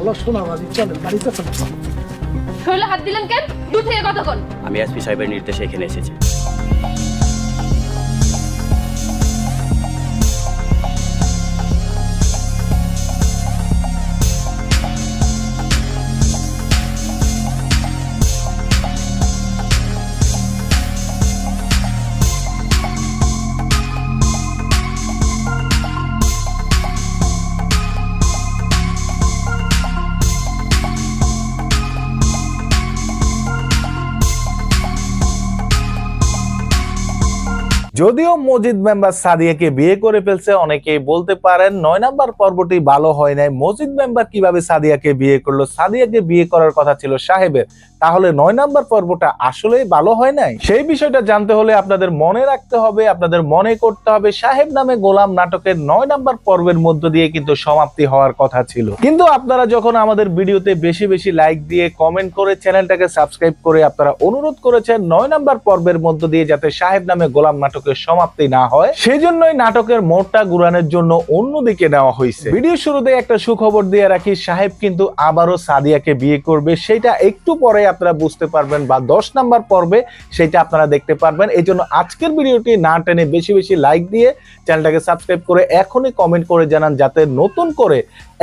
ভালো শোনাবাজি চলেন বাড়িতে চলেন। শরীরে হাত দিলেন কেন? দূর থেকে কতক্ষণ আমি এসপি সাহেবের নির্দেশে এখানে এসেছি। যদিও মজিদ মেম্বার সাদিয়াকে বিয়ে করে ফেলছে, অনেকেই বলতে পারেন নয় নাম্বার পর্বটি ভালো হয় নাই। মজিদ মেম্বার কীভাবে সাদিয়াকে বিয়ে করল? সাদিয়াকে বিয়ে করার কথা ছিল সাহেবের। তাহলে নয় নাম্বার পর্বটা আসলেই ভালো হয় নাই? সেই বিষয়টা জানতে হলে আপনাদের মনে রাখতে হবে, আপনাদের মনে করতে হবে সাহেব নামে গোলাম নাটকের নয় নাম্বার পর্বের মধ্য দিয়ে কিন্তু সমাপ্তি হওয়ার কথা ছিল। কিন্তু আপনারা যখন আমাদের ভিডিওতে বেশি বেশি লাইক দিয়ে কমেন্ট করে চ্যানেলটাকে সাবস্ক্রাইব করে আপনারা অনুরোধ করেছেন নয় নাম্বার পর্বের মধ্য দিয়ে যাতে সাহেব নামে গোলাম নাটকের সমাপ্তি না হয় সেই জন্যই নাটকের মোড়টা ঘুরানোর জন্য অন্যদিকে নেওয়া হয়েছে। ভিডিও শুরুতে একটা সুখবর দিয়ে রাখি, সাহেব কিন্তু আবারও সাদিয়াকে বিয়ে করবে, সেটা একটু পরে আপনারা বুঝতে পারবেন বা দশ নাম্বার পর্বে সেটা আপনারা দেখতে পারবেন। এই জন্য আজকের ভিডিওটি না টেনে বেশি বেশি লাইক দিয়ে চ্যানেলটাকে সাবস্ক্রাইব করে এখনই কমেন্ট করে জানান, যাতে নতুন করে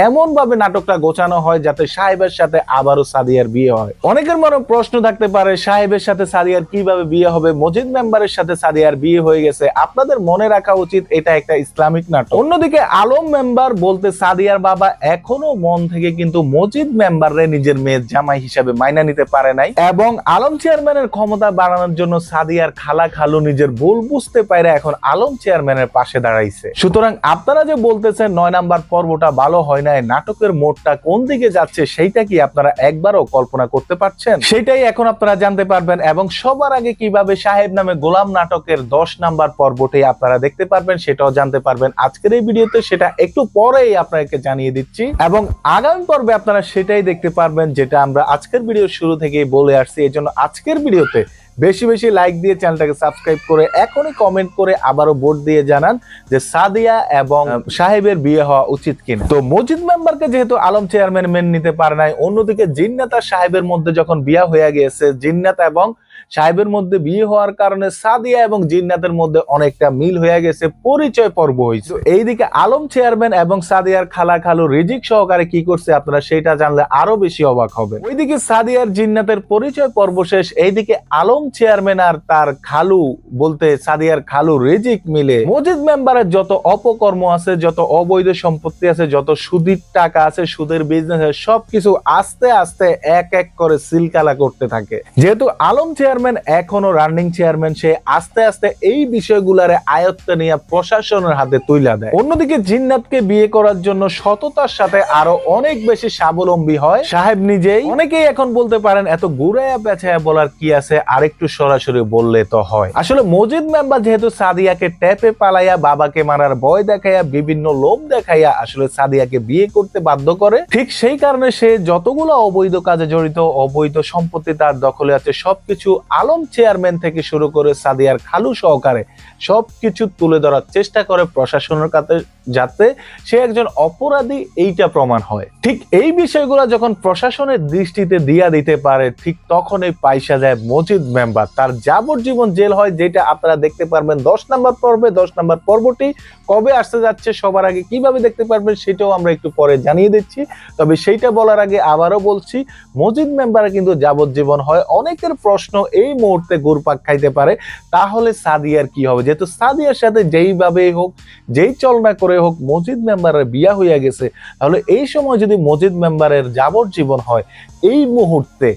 এমন ভাবে নাটকটা গোছানো হয় যাতে সাহেবের সাথে আবারও সাদিয়ার বিয়ে হয়। অনেকের মনে প্রশ্ন থাকতে পারে, সাহেবের সাথে সাদিয়ার কীভাবে বিয়ে হবে? মজিদ মেম্বারের সাথে সাদিয়ার বিয়ে হয়ে গেছে। আপনাদের মনে রাখা উচিত এটা একটা ইসলামিক নাটক। অন্যদিকে আলম মেম্বার বলতে সাদিয়ার বাবা এখনও মন থেকে কিন্তু মজিদ মেম্বাররে নিজের মেয়ের জামাই হিসাবে মাইনা নিতে পারে নাই এবং আলম চেয়ারম্যানের ক্ষমতা বাড়ানোর জন্য সাদিয়ার খালা খালু নিজের ভুল বুঝতে পারে এখন আলম চেয়ারম্যানের পাশে দাঁড়াইছে। সুতরাং আপনারা যে বলতেছেন নয় নাম্বার পর্বটা ভালো হয় নাই, নাটকের মোড়টা কোন দিকে যাচ্ছে সেইটা কি আপনারা একবারও কল্পনা করতে পারছেন? সেটাই এখন আপনারা জানতে পারবেন এবং সবার আগে কীভাবে সাহেব নামে গোলাম নাটকের দশ নাম্বার পর্বটি আপনারা দেখতে পারবেন সেটাও জানতে পারবেন। আজকের এই ভিডিওতে সেটা একটু পরেই আপনাকে জানিয়ে দিচ্ছি। এবং আগামী পর্বে আপনারা সেটাই দেখতে পারবেন যেটা আমরা আজকের ভিডিও শুরু থেকেই বলে আসছি। এই জন্য আজকের ভিডিওতে বেশি বেশি লাইক দিয়ে চ্যানেলটাকে সাবস্ক্রাইব করে এখনই কমেন্ট করে আবারও ভোট দিয়ে জানান যে সাদিয়া এবং সাহেবের বিয়ে হওয়া উচিত কিনা। তো মসজিদ মেম্বারকে যেহেতু আলম চেয়ারম্যান মেন নিতে পারে নাই অন্যদিকে জিন্নাত আর সাহেবের মধ্যে যখন বিয়া হয়ে গিয়েছে জিন্নাত এবং সাহেবের মধ্যে বিয়ে হওয়ার কারণে সাদিয়া এবং জিন্নাতের মধ্যে অনেকটা মিল হয়ে গেছে, পরিচয় পর্ব হয়েছে। এইদিকে আলম চেয়ারম্যান এবং সাদিয়ার খালা খালু রিজিক সহকারে কি করছে আপনারা সেটা জানলে আরও বেশি অবাক হবেন। ওইদিকে সাদিয়ার জিন্নাতের পরিচয় পর্ব শেষ, এইদিকে আলম চেয়ারম্যান আর তার খালু বলতে সাদিয়ার খালু রিজিক মিলে মসজিদ মেম্বারের যত অপকর্ম আছে, যত অবৈধ সম্পত্তি আছে, যত সুদির টাকা আছে, সুদের বিজনেস সবকিছু আস্তে আস্তে এক এক করে সিলকালা করতে থাকে। যেহেতু আলম চেয়ারম্যান, এখনও রানিং চেয়ারম্যান, সে আস্তে আস্তে এই বিষয়গুলারে আয়ত্তে নিয়ে প্রশাসনের হাতে তুইলা দেয়। অন্যদিকে জিন্নাতকে বিয়ে করার জন্য সততার সাথে আরও অনেক বেশি স্বাবলম্বী হয়। সাহেব নিজেই অনেকেই এখন বলতে পারেন, এত ঘুরাইয়া পেছায়া বলার কি আছে? আরেকটু সরাসরি বললে তো হয়। আসলে মজিদ মেম্বার যেহেতু সাদিয়াকে ট্যাপে পালাইয়া বাবাকে মারার ভয় দেখাইয়া, বিভিন্ন লোভ দেখাইয়া আসলে সাদিয়াকে বিয়ে করতে বাধ্য করে, ঠিক সেই কারণে সে যতগুলো অবৈধ কাজে জড়িত, অবৈধ সম্পত্তি তার দখলে আছে, সবকিছু আলম চেয়ারম্যান থেকে শুরু করে সাদিয়ার খালু সহকারে সবকিছু তুলে ধরার চেষ্টা করে প্রশাসনের কাছে যাতে সে একজন অপরাধী এইটা প্রমাণ হয়। ঠিক এই বিষয়গুলো যখন প্রশাসনের দৃষ্টিতে দিয়া দিতে পারে, ঠিক তখনই পাইসা যায় মজিদ মেম্বার। তার যাবজ্জীবন জেল হয়, যেটা আপনারা দেখতে পারবেন দশ নম্বর পর্বে, দশ নম্বর পর্বটি কবে আসতে যাচ্ছে সবার আগে কীভাবে দেখতে পারবেন সেটাও আমরা একটু পরে জানিয়ে দিচ্ছি। তবে সেইটা বলার আগে আবারও বলছি, মজিদ মেম্বারে কিন্তু যাবজ্জীবন হয়। অনেকের প্রশ্ন এই মুহূর্তে ঘুরপাক খাইতে পারে, তাহলে সাদিয়ার কি হবে? যেহেতু সাদিয়ার সাথে যেইভাবে হোক, যেই চলনা করে হোক মসজিদ মেম্বারের বিয়া হইয়া গেছে, তাহলে এই সময় যদি মসজিদ মেম্বারের যাবজ্জীবন হয়, এই মুহূর্তে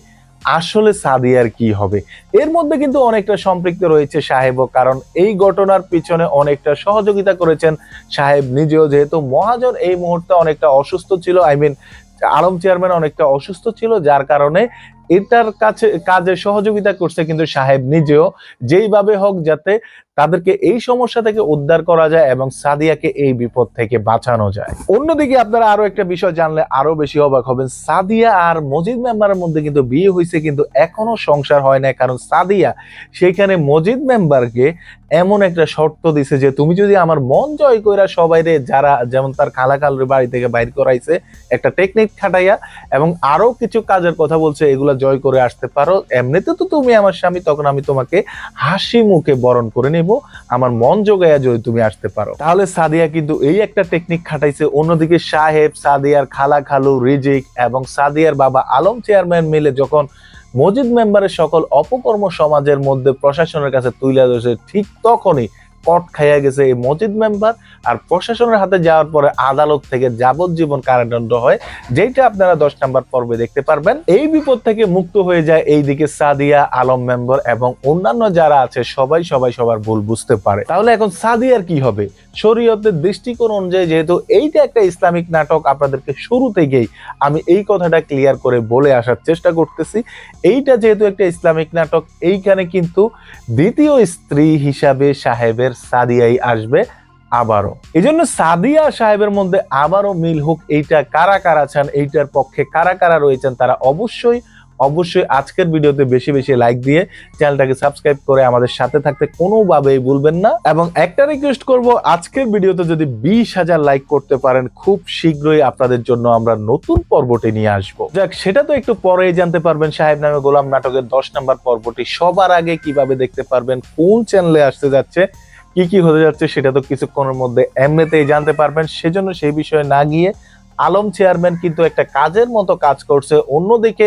আসলে সাদিয়ার কি হবে? এর মধ্যে কিন্তু অনেকটা সম্পৃক্ত রয়েছে সাহেবও কারণ এই ঘটনার পিছনে অনেকটা সহযোগিতা করেছেন সাহেব নিজেও, যেহেতু মহাজন এই মুহূর্তে অনেকটা অসুস্থ ছিল, আই মিন আলম চেয়ারম্যান অনেকটা অসুস্থ ছিল, যার কারণে এটার কাছে, কাজে সহযোগিতা করছে কিন্তু সাহেব নিজেও, যেইভাবে হোক যাতে তাদেরকে এই সমস্যা থেকে উদ্ধার করা যায় এবং সাদিয়াকে এই বিপদ থেকে বাঁচানো যায়। অন্যদিকে আপনারা আরও একটা বিষয় জানলে আরও বেশি অবাক হবেন। সাদিয়া আর মজিদ মেম্বারের মধ্যে কিন্তু বিয়ে হয়েছে, কিন্তু এখনও সংসার হয় না কারণ সাদিয়া সেখানে মজিদ মেম্বারকে এমন একটা শর্ত দিছে যে, তুমি যদি আমার মন জয় কইরা সবাই রে, যারা যেমন তার খালাকালের বাড়ি থেকে বাইর করাইছে, একটা টেকনিক খাটাইয়া এবং আরও কিছু কাজের কথা বলছে, এগুলা জয় করে আসতে পারো। এমনিতে তো তুমি আমার স্বামী, তখন আমি তোমাকে হাসি মুখে বরণ করে নেব। আমার মন জোগাইয়া যদি তুমি আসতে পারো। তাহলে সাদিয়া কিন্তু এই একটা টেকনিক খাটাইছে। অন্যদিকে সাহেব, সাদিয়ার খালা খালু, রিজিক এবং সাদিয়ার বাবা আলম চেয়ারম্যান মিলে যখন মসজিদ মেম্বারের সকল অপকর্ম সমাজের মধ্যে প্রশাসনের কাছে তুলে ধরেছে, ঠিক তখনই কট খাইয়া গেছে এই মসজিদ মেম্বার, আর প্রশাসনের হাতে যাওয়ার পরে আদালত থেকে যাবজ্জীবন কারাদণ্ড হয় যেটা আপনারা দশ নাম্বার পর্বে দেখতে পারবেন। এই বিপদ থেকে মুক্ত হয়ে যায় এইদিকে সাদিয়া আলম মেম্বার এবং অন্যান্য যারা আছে, সবাই সবাই সবার ভুল বুঝতে পারে। তাহলে এখন সাদিয়ার কি হবে? শরীয়তের দৃষ্টিকোণ অনুযায়ী যেহেতু এইটা একটা ইসলামিক নাটক, আপনাদেরকে শুরু থেকেই আমি এই কথাটা ক্লিয়ার করে বলে আসার চেষ্টা করতেছি। এইটা যেহেতু একটা ইসলামিক নাটক, এইখানে কিন্তু দ্বিতীয় স্ত্রী হিসাবে সাহেবের সাদিয়াই আসবে আবারও। এই জন্য সাদিয়া সাহেবের মধ্যে আবারও মিল হোক এইটা কারা কারা চান এইটার পক্ষে কারা কারা রয়েছেন তারা অবশ্যই অবশ্যই আজকের ভিডিওতে বেশি বেশি লাইক দিয়ে চ্যানেলটাকে সাবস্ক্রাইব করে আমাদের সাথে থাকতে কোনোভাবেই ভুলবেন না। এবং একটা রিকোয়েস্ট করব, আজকের ভিডিওতে যদি বিশ হাজার লাইক করতে পারেন, খুব শীঘ্রই আপনাদের জন্য আমরা নতুন পর্বটি নিয়ে আসব। যাক, সেটা তো একটু পরেই জানতে পারবেন, সাহেব নামে গোলাম নাটকের দশ নম্বর পর্বটি সবার আগে কীভাবে দেখতে পারবেন, কোন চ্যানেলে আসতে যাচ্ছে কি কি হতে যাচ্ছে সেটা তো কিছুক্ষণের মধ্যে এমনিতেই জানতে পারবেন। সেজন্য সেই বিষয়ে না গিয়ে আলম চেয়ারম্যান কিন্তু একটা কাজের মতো কাজ করছে। অন্যদিকে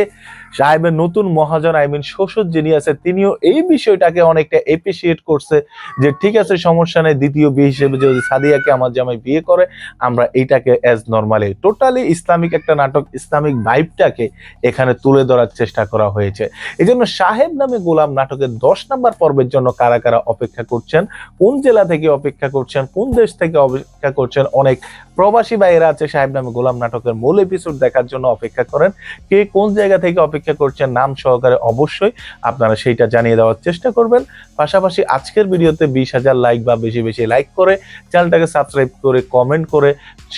সাহেবের নতুন মহাজন আই মিন শ্বশুর যিনি আছে, তিনিও এই বিষয়টাকে অনেকটা এপ্রিসিয়েট করছে যে ঠিক আছে, সমস্যা নেই, দ্বিতীয় বিয়ে হিসেবে যদি সাদিয়াকে আমার জামাই বিয়ে করে, আমরা এইটাকে অ্যাজ নর্মালি টোটালি ইসলামিক একটা নাটক, ইসলামিক ভাইবটাকে এখানে তুলে ধরার চেষ্টা করা হয়েছে। এই জন্য সাহেব নামে গোলাম নাটকের দশ নাম্বার পর্বের জন্য কারা কারা অপেক্ষা করছেন, কোন জেলা থেকে অপেক্ষা করছেন, কোন দেশ থেকে অপেক্ষা করছেন, অনেক প্রবাসী ভাইয়েরা আছে, সাহেব নামে গোলাম নাটকের মূল এপিসোড দেখার জন্য অপেক্ষা করেন, কে কোন জায়গা থেকে অপেক্ষা করছেন নাম সহকারে অবশ্যই আপনারা সেইটা জানিয়ে দেওয়ার চেষ্টা করবেন। পাশাপাশি আজকের ভিডিওতে বিশ হাজার লাইক বা বেশি বেশি লাইক করে চ্যানেলটাকে সাবস্ক্রাইব করে, কমেন্ট করে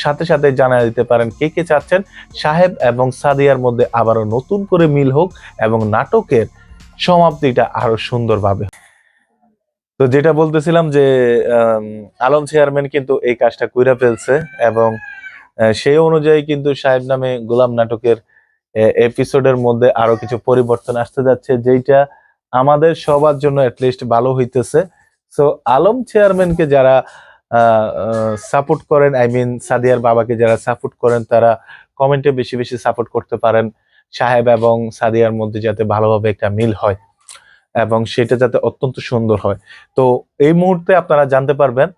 সাথে সাথে জানিয়ে দিতে পারেন কে কে চাচ্ছেন। সাহেব এবং সাদিয়ার মধ্যে আবারও নতুন করে মিল হোক এবং নাটকের সমাপ্তিটা আরও সুন্দরভাবে তো যেটা বলতেছিলাম যে আলম চেয়ারম্যান কিন্তু এই কাজটা কইরা ফেলছে এবং সেই অনুযায়ী কিন্তু সাহেব নামে গোলাম নাটকের এপিসোডের মধ্যে আরও কিছু পরিবর্তন আসতে যাচ্ছে যেটা আমাদের সবার জন্য লিস্ট ভালো হইতেছে। সো আলম চেয়ারম্যানকে যারা সাপোর্ট করেন আই মিন সাদিয়ার বাবাকে যারা সাপোর্ট করেন, তারা কমেন্টে বেশি বেশি সাপোর্ট করতে পারেন, সাহেব এবং সাদিয়ার মধ্যে যাতে ভালোভাবে একটা মিল হয় এবং সেটা যাতে অত্যন্ত সুন্দর হয়। তো, এই মুহূর্তে আপনারা জানতে পারবেন,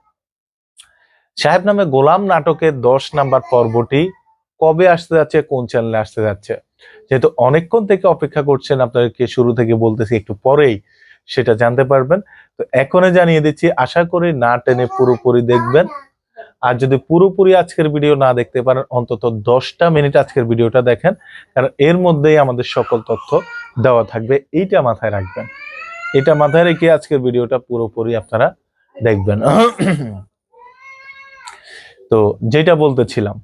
সাহেব নামে গোলাম নাটকের দশ নাম্বার পর্বটি কবে আসতে যাচ্ছে, কোন চ্যানেলে আসতে যাচ্ছে? যেহেতু অনেকক্ষণ থেকে অপেক্ষা করছেন, আপনাদেরকে শুরু থেকে বলতেছি, একটু পরেই সেটা জানতে পারবেন। তো এখনই জানিয়ে দিচ্ছি, আশা করি না টেনে পুরোপুরি দেখবেন। আর যদি পুরোপুরি আজকের ভিডিও না দেখতে পারেন, অন্তত দশটা মিনিট আজকের ভিডিওটা দেখেন, কারণ এর মধ্যেই আমাদের সকল তথ্য দেওয়া থাকবে। এইটা মাথায় রাখবেন। এটা মাথায় রেখে আজকের ভিডিওটা পুরোপুরি আপনারা দেখবেন। তো যেটা বলতেছিলাম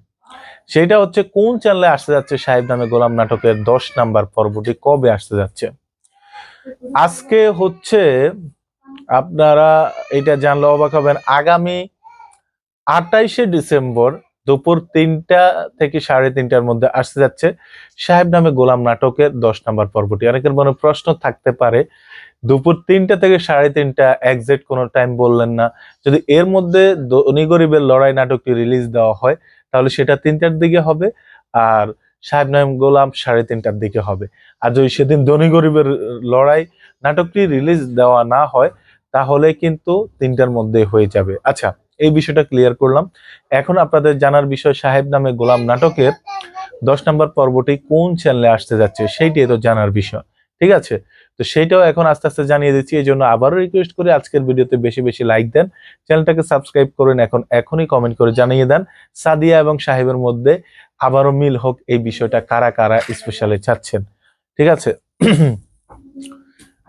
সেটা হচ্ছে কোন চ্যানেলে আসতে যাচ্ছে সাহেব নামে গোলাম নাটকের দশ নাম্বার পর্বটি? কবে আসতে যাচ্ছে? আজকে হচ্ছে আপনারা এটা জানলে অবাক হবেন। আগামী আটাইশে ডিসেম্বর দুপুর তিনটা থেকে সাড়ে তিনটার মধ্যে আসতে যাচ্ছে সাহেব নামে গোলাম নাটকের দশ নাম্বার পর্বটি। অনেকের মনে প্রশ্ন থাকতে পারে, দুপুর তিনটা থেকে সাড়ে তিনটা একজ্যাক্ট কোনো টাইম বললেন না। যদি এর মধ্যে ধনী গরিবের লড়াই নাটকটি রিলিজ দেওয়া হয় তাহলে সেটা তিনটার দিকে হবে আর সাহেব নাম গোলাম সাড়ে তিনটার দিকে হবে। আর যদি সেদিন ধনী গরিবের লড়াই নাটকটি রিলিজ দেওয়া না হয়, তাহলে কিন্তু তিনটার মধ্যে হয়ে যাবে। আচ্ছা এই বিষয়টা ক্লিয়ার করলাম। এখন আপনাদের জানার বিষয় সাহেব নামে গোলাম নাটকের দশ নম্বর পর্বটি কোন চ্যানেলে আসতে যাচ্ছে সেইটাই তো জানার বিষয়। ঠিক আছে? তো সেটাও এখন আস্তে আস্তে জানিয়ে দিচ্ছি, এই জন্য আবারও রিকোয়েস্ট করে আজকের ভিডিওতে বেশি বেশি লাইক দেন। চ্যানেলটাকে সাবস্ক্রাইব করেন, এখন, এখনই কমেন্ট করে জানিয়ে দেন। সাদিয়া এবং সাহেবের মধ্যে আবারও মিল হোক এই বিষয়টা কারা কারা স্পেশালি চাচ্ছেন। ঠিক আছে?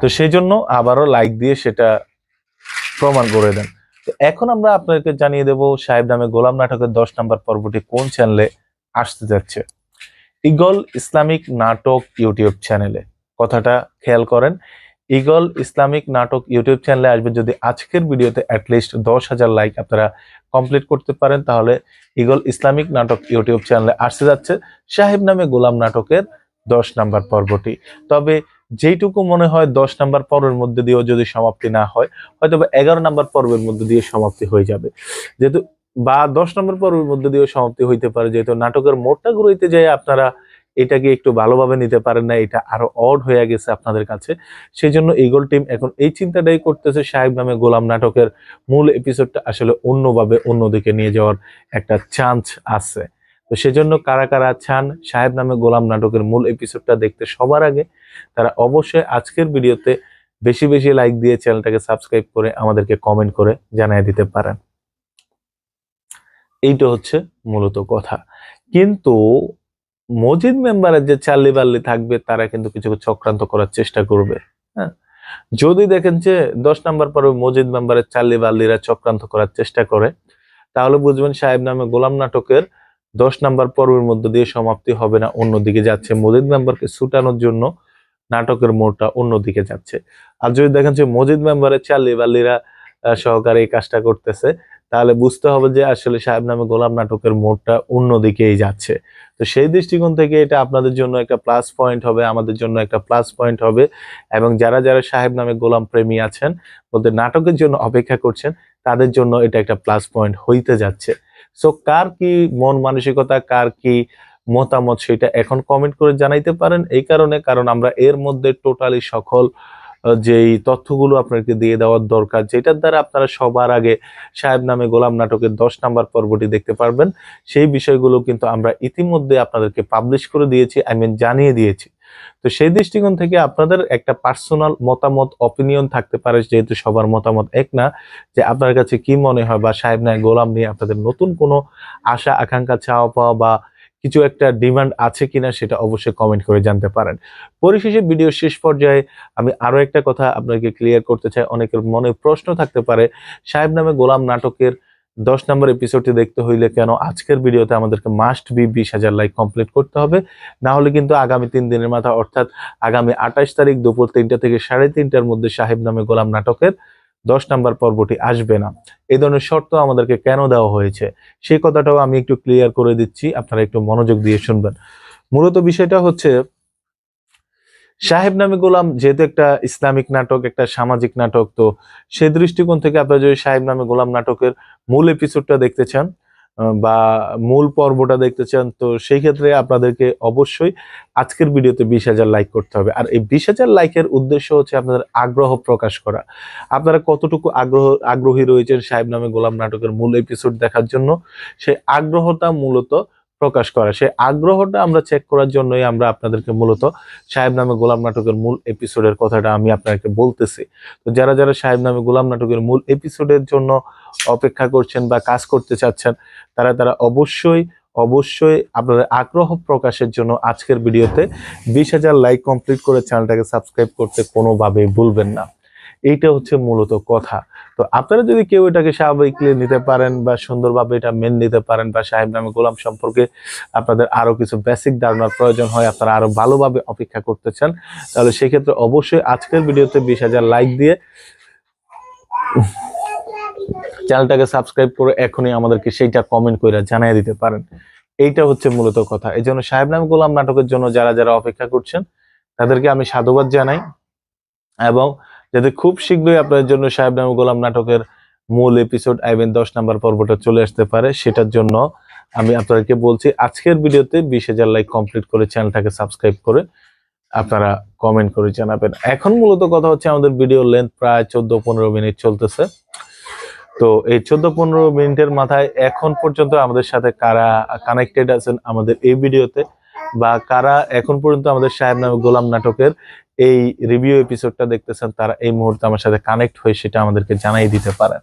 তো সেই জন্য আবারও লাইক দিয়ে সেটা প্রমাণ করে দেন। তো এখন আমরা আপনাদেরকে জানিয়ে দেব সাহেব নামে গোলাম নাটকের দশ নম্বর পর্বটি কোন চ্যানেলে আসতে যাচ্ছে। ইগল ইসলামিক নাটক ইউটিউব চ্যানেলে কথাটা খেয়াল করেন। ইগল ইসলামিক নাটক ইউটিউব চ্যানেলে আসবে যদি আজকের ভিডিওতে অ্যাটলিস্ট দশ হাজার লাইক আপনারা কমপ্লিট করতে পারেন, তাহলে ইগল ইসলামিক নাটক ইউটিউব চ্যানেলে আসতে যাচ্ছে সাহেব নামে গোলাম নাটকের দশ নাম্বার পর্বটি। তবে যেইটুকু মনে হয় দশ নাম্বার পর্বের মধ্যে দিয়েও যদি সমাপ্তি না হয় হয়তো বা এগারো নাম্বার পর্বের মধ্যে দিয়ে সমাপ্তি হয়ে যাবে। যেহেতু বা দশ নম্বর পর্বের মধ্যে দিয়েও সমাপ্তি হইতে পারে, যেহেতু নাটকের মোড়টা ঘুরাইতে যায় আপনারা এটাকে একটু ভালোভাবে নিতে পারেন না, এটা আরও অড হয়ে গেছে আপনাদের কাছে। সেই জন্য ইগল টিম এখন এই চিন্তাটাই করতেছে সাহেব নামে গোলাম নাটকের মূল এপিসোডটা আসলে অন্যভাবে অন্যদিকে নিয়ে যাওয়ার একটা চান্স আছে। তো সেজন্য কারা কারা চান সাহেব নামে গোলাম নাটকের মূল এপিসোডটা দেখতে সবার আগে, তারা অবশ্যই আজকের ভিডিওতে বেশি বেশি লাইক দিয়ে চ্যানেলটাকে সাবস্ক্রাইব করে আমাদেরকে কমেন্ট করে জানিয়ে দিতে পারেন। এইটা হচ্ছে মূলত কথা। কিন্তু মজিদ মেম্বারের যে চাল্লি বাল্লি থাকবে, তারা কিন্তু কিছু চক্রান্ত করার চেষ্টা করবে। হ্যাঁ? যদি দেখেন যে দশ নম্বর পরে মজিদ মেম্বারের চাল্লি বাল্লিরা চক্রান্ত করার চেষ্টা করে, তাহলে বুঝবেন সাহেব নামে গোলাম নাটকের দশ নাম্বার পর্বের মধ্যে দিয়ে সমাপ্তি হবে না, অন্যদিকে যাচ্ছে। মজিদ মেম্বারকে ছুটানোর জন্য নাটকের মোড়টা অন্যদিকে যাচ্ছে। আর যদি দেখেন যে মজিদ মেম্বারের চাল্লি বাল্লিরা সহকারে এই কাজটা করতেছে তাহলে বুঝতে হবে যে আসলে সাহেব নামে গোলাম নাটকের মোড়টা অন্যদিকেই যাচ্ছে। তো সেই দৃষ্টিকোণ থেকে এটা আপনাদের জন্য একটা প্লাস পয়েন্ট হবে, আমাদের জন্য একটা প্লাস পয়েন্ট হবে এবং যারা যারা সাহেব নামে গোলাম প্রেমী আছেন বলতে নাটকের জন্য অপেক্ষা করছেন, তাদের জন্য এটা একটা প্লাস পয়েন্ট হইতে যাচ্ছে। সো কার কি মন মানসিকতা, কার কি মতামত সেটা এখন কমেন্ট করে জানাইতে পারেন। এই কারণে, কারণ আমরা এর মধ্যে টোটালি সকল যেই তথ্যগুলো আপনাকে দিয়ে দেওয়ার দরকার, যেটার দ্বারা আপনারা সবার আগে সাহেব নামে গোলাম নাটকের দশ নাম্বার পর্বটি দেখতে পারবেন। সেই বিষয়গুলো কিন্তু আমরা ইতিমধ্যে আপনাদেরকে পাবলিশ করে দিয়েছি আই মিন জানিয়ে দিয়েছি। তো সেই দৃষ্টিকোণ থেকে আপনাদের একটা পার্সোনাল মতামত অপিনিয়ন থাকতে পারে, যেহেতু সবার মতামত এক না, যে আপনার কাছে কি মনে হয় বা সাহেব নায় গোলাম নিয়ে আপনাদের নতুন কোনো আশা, আকাঙ্ক্ষা চাওয়া পাওয়া বা কিছু একটা ডিমান্ড আছে কিনা সেটা অবশ্যই কমেন্ট করে জানতে পারেন। পরিশেষে ভিডিও শেষ পর্যায়ে আমি আরও একটা কথা আপনাকে ক্লিয়ার করতে চাই। অনেকের মনে প্রশ্ন থাকতে পারে, সাহেব নামে গোলাম নাটকের দশ নম্বর এপিসোডটি দেখতে হইলে কেন? আজকের ভিডিওতে আমাদেরকে মাস্ট বি বিশ হাজার লাইক কমপ্লিট করতে হবে। না হলে কিন্তু আগামী তিন দিনের মাথা, অর্থাৎ আগামী আঠাশ তারিখ দুপুর তিনটা থেকে সাড়ে তিনটার মধ্যে সাহেব নামে গোলাম নাটকের দশ নাম্বার পর্বটি আসবে না। এই ধরনের শর্ত আমাদেরকে কেন দেওয়া হয়েছে? সেই কথাটাও আমি একটু ক্লিয়ার করে দিচ্ছি, আপনারা একটু মনোযোগ দিয়ে শুনবেন। মূলত বিষয়টা হচ্ছে, সাহেব নামে গোলাম যেহেতু একটা ইসলামিক নাটক, একটা সামাজিক নাটক, তো সে দৃষ্টিকোণ থেকে আপনারা যদি সাহেব নামে গোলাম নাটকের মূল এপিসোডটা দেখতে চান বা মূল পর্বটা দেখতে চান, তো সেই ক্ষেত্রে আপনাদেরকে অবশ্যই আজকের ভিডিওতে বিশ হাজার লাইক করতে হবে। আর এই বিশ হাজার লাইকের উদ্দেশ্য হচ্ছে আপনাদের আগ্রহ প্রকাশ করা। আপনারা কতটুকু আগ্রহ, আগ্রহী রয়েছেন সাহেব নামে গোলাম নাটকের মূল এপিসোড দেখার জন্য, সেই আগ্রহটা মূলত প্রকাশ করা। সেই আগ্রহটা আমরা চেক করার জন্যই আমরা আপনাদেরকে মূলত সাহেব নামে গোলাম নাটকের মূল এপিসোডের কথাটা আমি আপনাকে বলতেছি। তো যারা যারা সাহেব নামে গোলাম নাটকের মূল এপিসোডের জন্য অপেক্ষা করছেন বা কাজ করতে চাচ্ছেন, তারা তারা অবশ্যই অবশ্যই আপনাদের আগ্রহ প্রকাশের জন্য আজকের ভিডিওতে বিশ হাজার লাইক কমপ্লিট করে চ্যানেলটাকে সাবস্ক্রাইব করতে কোনোভাবেই ভুলবেন না। এইটা হচ্ছে মূলত কথা। তো আপনারা যদি কেউ এটাকে স্বাভাবিকলি নিতে পারেন বা সুন্দরভাবে এটা মেন নিতে পারেন বা সাহেব নামে গোলাম সম্পর্কে আপনাদের আরও কিছু বেসিক ধারণার প্রয়োজন হয়, আপনারা আরও ভালোভাবে অপেক্ষা করতে চান, তাহলে সেক্ষেত্রে অবশ্যই আজকের ভিডিওতে বিশ হাজার লাইক দিয়ে চ্যানেলটাকে সাবস্ক্রাইব করে এখনই আমাদেরকে সেইটা কমেন্ট করে জানিয়ে দিতে পারেন। এইটা হচ্ছে মূলত কথা। এই জন্য সাহেব নাম গোলাম নাটকের জন্য যারা যারা অপেক্ষা করছেন, তাদেরকে আমি সাধুবাদ জানাই এবং যাতে খুব শীঘ্রই আপনাদের জন্য সাহেব নাম গোলাম নাটকের মূল এপিসোড আইবেন দশ নাম্বার পর্বটা চলে আসতে পারে, সেটার জন্য আমি আপনাদেরকে বলছি, আজকের ভিডিওতে বিশ হাজার লাইক কমপ্লিট করে চ্যানেলটাকে সাবস্ক্রাইব করে আপনারা কমেন্ট করে জানাবেন। এখন মূলত কথা হচ্ছে আমাদের ভিডিও লেন্থ প্রায় চোদ্দ পনেরো মিনিট চলতেছে। তো এই চোদ্দ পনেরো মিনিটের মাথায় এখন পর্যন্ত আমাদের সাথে কারা কানেক্টেড আছেন আমাদের এই ভিডিওতে বা কারা এখন পর্যন্ত আমাদের সাহেব নামে গোলাম নাটকের এই রিভিউ এপিসোডটা দেখতেছেন, তারা এই মুহূর্তে আমার সাথে কানেক্ট হয়ে সেটা আমাদেরকে জানাই দিতে পারেন।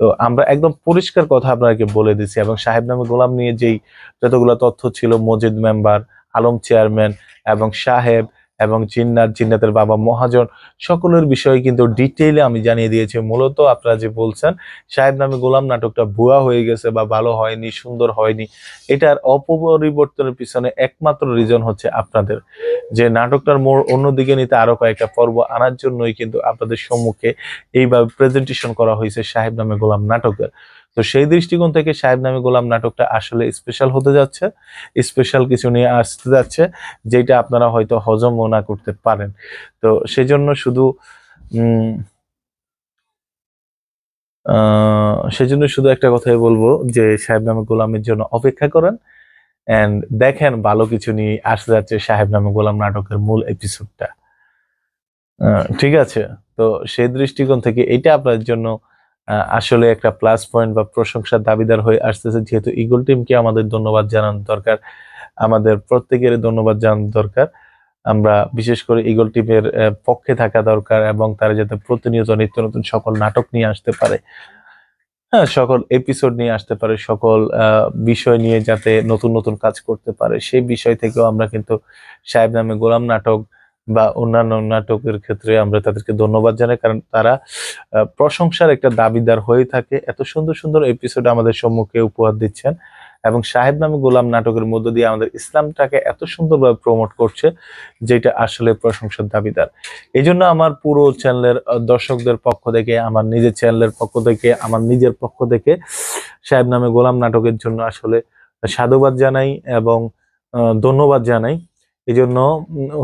তো আমরা একদম পরিষ্কার কথা আপনাকে বলে দিছি এবং সাহেব নামে গোলাম নিয়ে যেই যতগুলো তথ্য ছিল, মজিদ মেম্বার আলম চেয়ারম্যান এবং সাহেব এবং জিন্নাত, জিন্নাতের বাবা মহাজন, সকলের বিষয়ে কিন্তু ডিটেইলে আমি জানিয়ে দিয়েছি। মূলত আপনারা যে বলছেন, সাহেব নামে গোলাম নাটকটা ভুয়া হয়ে গেছে বা ভালো হয়নি, সুন্দর হয়নি, এটার অপরিবর্তনের পিছনে একমাত্র রিজন হচ্ছে আপনাদের। যে নাটকটার মোড় অন্যদিকে নিতে আরও কয়েকটা পর্ব আনার জন্যই কিন্তু আপনাদের সম্মুখে এইভাবে প্রেজেন্টেশন করা হয়েছে সাহেব নামে গোলাম নাটকের। তো সেই দৃষ্টিকোণ থেকে সাহেব নামে গোলাম নাটকটা আসলে স্পেশাল হতে যাচ্ছে স্পেশাল কিছু নিয়ে আসতে যাচ্ছে, যেটা আপনারা হয়তো হজমও না করতে পারেন। তো সেজন্য শুধু সেজন্য শুধু একটা কথাই বলব যে সাহেব নামে গোলামের জন্য অপেক্ষা করেন এন্ড দেখেন ভালো কিছু নিয়ে আসতে যাচ্ছে সাহেব নামে গোলাম নাটকের মূল এপিসোডটা ঠিক আছে? তো সেই দৃষ্টিকোণ থেকে এটা আপনার জন্য আসলে একটা প্লাস পয়েন্ট বা প্রশংসার দাবিদার হয়ে আসতেছে। যেহেতু ইগল টিমকে আমাদের ধন্যবাদ জানানো দরকার, আমাদের প্রত্যেকের ধন্যবাদ জানানো দরকার। আমরা বিশেষ করে ইগল টিমের পক্ষে থাকা দরকার এবং তারা যাতে প্রতিনিয়ত নিত্য নতুন সকল নাটক নিয়ে আসতে পারে। হ্যাঁ সকল এপিসোড নিয়ে আসতে পারে, সকল বিষয় নিয়ে যাতে নতুন নতুন কাজ করতে পারে। সেই বিষয় থেকেও আমরা কিন্তু সাহেব নামে গোলাম নাটক বা অন্যান্য নাটকের ক্ষেত্রে আমরা তাদেরকে ধন্যবাদ জানাই, কারণ তারা প্রশংসার একটা দাবিদার হয়ে থাকে। এত সুন্দর সুন্দর এপিসোড আমাদের সম্মুখে উপহার দিচ্ছেন এবং সাহেব নামে গোলাম নাটকের মধ্য দিয়ে আমাদের ইসলামটাকে এত সুন্দরভাবে প্রমোট করছে, যেটা আসলে প্রশংসার দাবিদার। এই জন্য আমার পুরো চ্যানেলের দর্শকদের পক্ষ থেকে, আমার নিজের চ্যানেলের পক্ষ থেকে, আমার নিজের পক্ষ থেকে সাহেব নামে গোলাম নাটকের জন্য আসলে সাধুবাদ জানাই এবং ধন্যবাদ জানাই। এই জন্য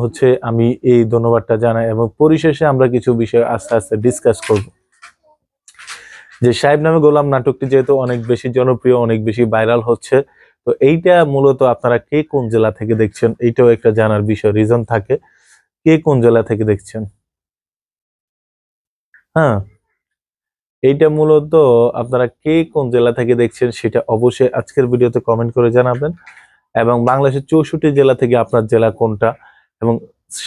হচ্ছে আমি এই ধন্যবাদটা জানাই এবং পরিশেষে আমরা কিছু বিষয় আস্তে আস্তে ডিসকাস করব। যে সাহেব নামে গোলাম নাটকটি যেহেতু অনেক বেশি জনপ্রিয়, অনেক বেশি ভাইরাল হচ্ছে, তো এইটা মূলত আপনারা কে কোন জেলা থেকে দেখছেন, এইটাও একটা জানার বিষয় রিজন থাকে। কে কোন জেলা থেকে দেখছেন? হ্যাঁ এইটা মূলত আপনারা কে কোন জেলা থেকে দেখছেন সেটা অবশ্যই আজকের ভিডিওতে কমেন্ট করে জানাবেন। এবং বাংলাদেশের চৌষট্টি জেলা থেকে আপনার জেলা কোনটা? এবং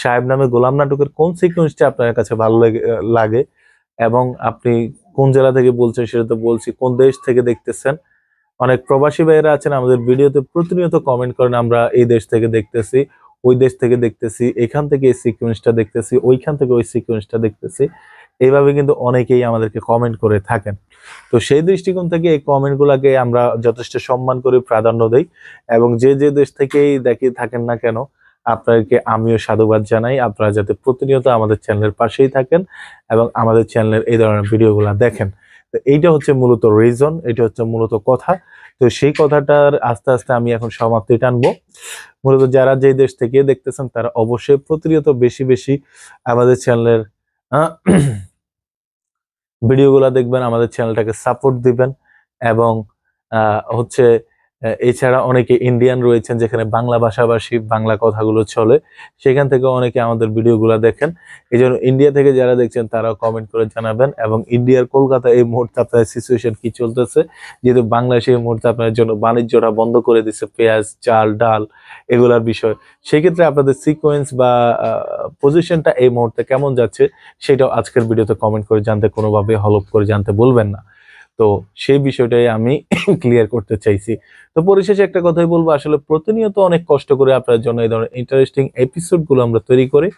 সাহেব নামে গোলাম নাটকের কোন সিকোয়েন্সটা আপনার কাছে ভালো লাগে এবং আপনি কোন জেলা থেকে বলছেন সেটা তো বলছি, কোন দেশ থেকে দেখতেছেন? অনেক প্রবাসী ভাইয়েরা আছেন আমাদের ভিডিওতে প্রতিনিয়ত কমেন্ট করেন, আমরা এই দেশ থেকে দেখতেছি, ওই দেশ থেকে দেখতেছি, এখান থেকে এই সিকোয়েন্সটা দেখতেছি, ওইখান থেকে ওই সিকোয়েন্সটা দেখতেছি। এইভাবে কিন্তু অনেকেই আমাদেরকে কমেন্ট করে থাকেন। তো সেই দৃষ্টিকোণ থেকে এই কমেন্টগুলোকে আমরা যথেষ্ট সম্মান করে, প্রাধান্য দেই এবং যে যে দেশ থেকেই দেখে থাকেন না কেন, আপনাদেরকে আমিও সাধুবাদ জানাই। আপনারা যাতে প্রতিনিয়ত আমাদের চ্যানেলের পাশেই থাকেন এবং আমাদের চ্যানেলের এই ধরনের ভিডিওগুলো দেখেন। তো এইটা হচ্ছে মূলত রিজন এটা হচ্ছে মূলত কথা। তো সেই কথাটার আস্তে আস্তে আমি এখন সমাপ্তি টানবো। মূলত যারা যেই দেশ থেকে দেখতেছেন তারা অবশ্যই প্রতিনিয়ত বেশি বেশি আমাদের চ্যানেলের ভিডিওগুলো দেখবেন আমাদের চ্যানেলটাকে সাপোর্ট দিবেন এবং হচ্ছে এছাড়া অনেকে ইন্ডিয়ান রয়েছেন যেখানে বাংলা ভাষাভাষী বাংলা কথাগুলো চলে, সেখান থেকে অনেকে আমাদের ভিডিওগুলো দেখেন। এই জন্য ইন্ডিয়া থেকে যারা দেখছেন, তারাও কমেন্ট করে জানাবেন এবং ইন্ডিয়ার কলকাতা এই মুহূর্তে আপনার সিচুয়েশন কি চলতেছে? যেহেতু বাংলাদেশে এই মুহূর্তে আপনার জন্য বাণিজ্যটা বন্ধ করে দিচ্ছে পেঁয়াজ, চাল, ডাল এগুলার বিষয়। সেক্ষেত্রে আপনাদের সিকোয়েন্স বা পজিশনটা এই মুহূর্তে কেমন যাচ্ছে, সেটাও আজকের ভিডিওতে কমেন্ট করে জানতে কোনোভাবে হলপ করে জানতে বলবেন না। তো সেই বিষয়টাই আমি ক্লিয়ার করতে চাইছি। তো পরিশেষে একটা কথাই বলব, আসলে প্রতিনিয়ত অনেক কষ্ট করে আপনার জন্য এই ধরনের ইন্টারেস্টিং এপিসোডগুলো আমরা তৈরি করি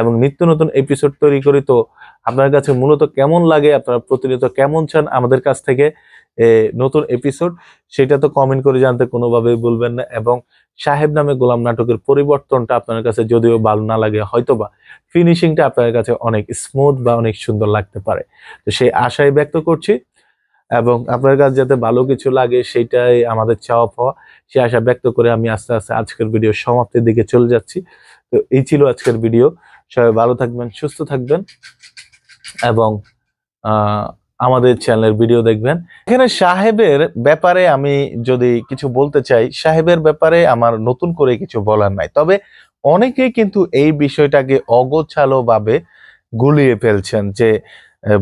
এবং নিত্য নতুন এপিসোড তৈরি করি। তো আপনার কাছে মূলত কেমন লাগে? আপনারা প্রতিনিয়ত কেমন চান আমাদের কাছ থেকে নতুন এপিসোড সেটা তো কমেন্ট করে জানতে কোনোভাবেই বলবেন না এবং সাহেব নামে গোলাম নাটকের পরিবর্তনটা আপনার কাছে যদিও ভালো না লাগে, হয়তোবা ফিনিশিংটা আপনার কাছে অনেক স্মুথ বা অনেক সুন্দর লাগতে পারে। তো সেই আশাই ব্যক্ত করছি। এবং আপনার কাছে যাতে ভালো কিছু লাগে সেটাই আমাদের চাওয়া পাওয়া, সে আশা ব্যক্ত করে আমি আস্তে আস্তে আজকের ভিডিও সমাপ্তির দিকে চলে যাচ্ছি। তো এই ছিল আজকের ভিডিও। সবাই ভালো থাকবেন, সুস্থ থাকবেন এবং আমাদের চ্যানেলের ভিডিও দেখবেন। এখানে সাহেবের ব্যাপারে আমি যদি কিছু বলতে চাই, সাহেবের ব্যাপারে আমার নতুন করে কিছু বলার নাই। তবে অনেকেই কিন্তু এই বিষয়টাকে অগোছালো ভাবে গুলিয়ে ফেলছেন যে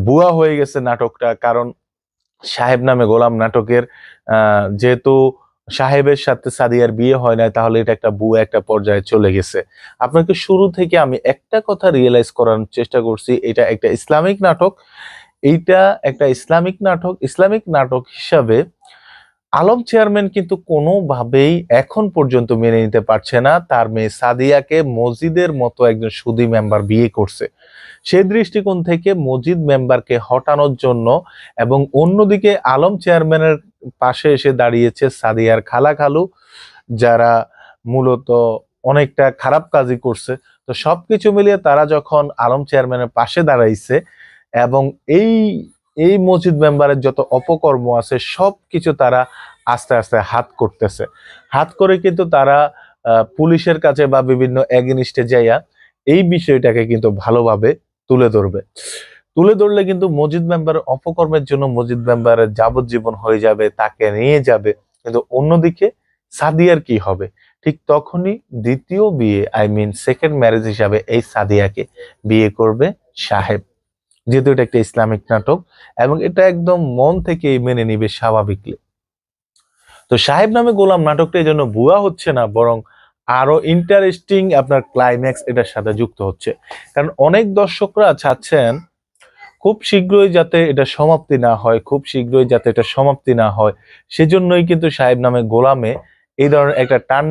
বুয়া হয়ে গেছে নাটকটা। কারণ সাহেব নামে গোলাম নাটকের যেহেতু সাহেবের সাথে সাদিয়ার বিয়ে হয় না তাহলে এটা একটা বুয়া একটা পর্যায়ে চলে গেছে। আপনাকে শুরু থেকে আমি একটা কথা রিয়েলাইজ করার চেষ্টা করছি, এটা একটা ইসলামিক নাটক। এইটা একটা ইসলামিক নাটক। ইসলামিক নাটক হিসাবে আলম চেয়ারম্যান কিন্তু কোনোভাবেই এখন পর্যন্ত মেনে নিতে পারছে না। তার মেয়ে সাদিয়াকে মসজিদের মতো একজন সুদি মেম্বার বিয়ে করছে। সেই দৃষ্টিকোণ থেকে মসজিদ মেম্বারকে হটানোর জন্য এবং অন্যদিকে আলম চেয়ারম্যানের পাশে এসে দাঁড়িয়েছে সাদিয়ার খালা খালু, যারা মূলত অনেকটা খারাপ কাজই করছে। তো সবকিছু মিলিয়ে তারা যখন আলম চেয়ারম্যানের পাশে দাঁড়াইছে এবং এই এই মসজিদ মেম্বারের যত অপকর্ম আছে সব কিছু তারা আস্তে আস্তে হাত করতেছে। হাত করে কিন্তু তারা পুলিশের কাছে বা বিভিন্ন এগেনিস্টে যাইয়া এই বিষয়টাকে কিন্তু ভালোভাবে তুলে ধরবে। তুলে ধরলে কিন্তু মসজিদ মেম্বারের অপকর্মের জন্য মসজিদ মেম্বারের যাবজ্জীবন হয়ে যাবে, তাকে নিয়ে যাবে। কিন্তু অন্যদিকে সাদিয়ার কি হবে? ঠিক তখনই দ্বিতীয় বিয়ে, আই মিন সেকেন্ড ম্যারেজ হিসাবে এই সাদিয়াকে বিয়ে করবে সাহেব। যেহেতু এটা একটা ইসলামিক নাটক, এবং এটা একদম মন থেকে মেনে নিবে স্বাভাবিকলি। তো সাহেব নামে গোলাম নাটকটা এই জন্য বুয়া হচ্ছে না, বরং আরও ইন্টারেস্টিং আপনার ক্লাইম্যাক্স এটার সাথে যুক্ত হচ্ছে। কারণ অনেক দর্শকরা চাচ্ছেন, খুব শীঘ্রই যাতে এটা সমাপ্তি না হয়, খুব শীঘ্রই যাতে এটা সমাপ্তি না হয়। সেজন্যই কিন্তু সাহেব নামে গোলামে এই ধরনের একটা টান